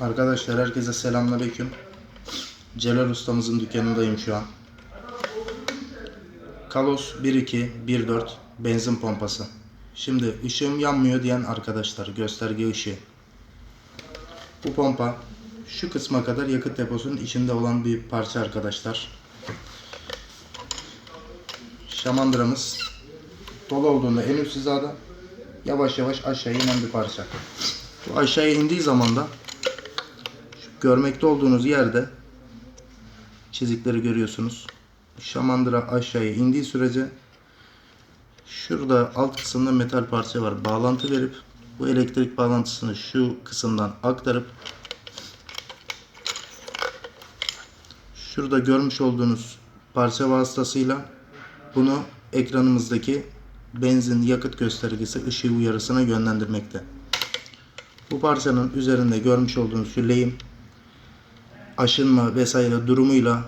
Arkadaşlar herkese selamünaleyküm. Celal ustamızın dükkanındayım şu an. Kalos 1214 benzin pompası. Şimdi ışığım yanmıyor diyen arkadaşlar gösterge ışığı. Bu pompa şu kısma kadar yakıt deposunun içinde olan bir parça arkadaşlar. Şamandıramız dolu olduğunda en üst hizada yavaş yavaş aşağı inen bir parça. Bu aşağıya indiği zaman da görmekte olduğunuz yerde çizikleri görüyorsunuz. Şamandıra aşağıya indiği sürece şurada alt kısımda metal parça var. Bağlantı verip bu elektrik bağlantısını şu kısımdan aktarıp şurada görmüş olduğunuz parça vasıtasıyla bunu ekranımızdaki benzin yakıt göstergesi ışığı uyarısına yönlendirmekte. Bu parçanın üzerinde görmüş olduğunuz şu lehim aşınma vesaire durumuyla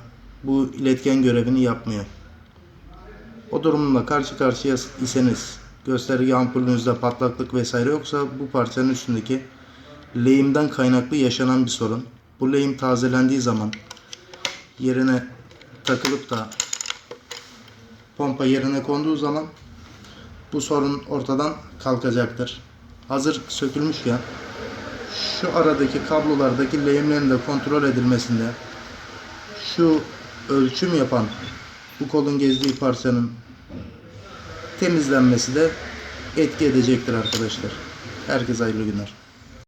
bu iletken görevini yapmıyor. O durumla karşı karşıya iseniz gösterge ampulünüzde patlaklık vesaire yoksa bu parçanın üstündeki lehimden kaynaklı yaşanan bir sorun. Bu lehim tazelendiği zaman yerine takılıp da pompa yerine konduğu zaman bu sorun ortadan kalkacaktır. Hazır sökülmüşken şu aradaki kablolardaki lehimlerin de kontrol edilmesinde şu ölçüm yapan bu kolun gezdiği parçanın temizlenmesi de etki edecektir arkadaşlar. Herkese hayırlı günler.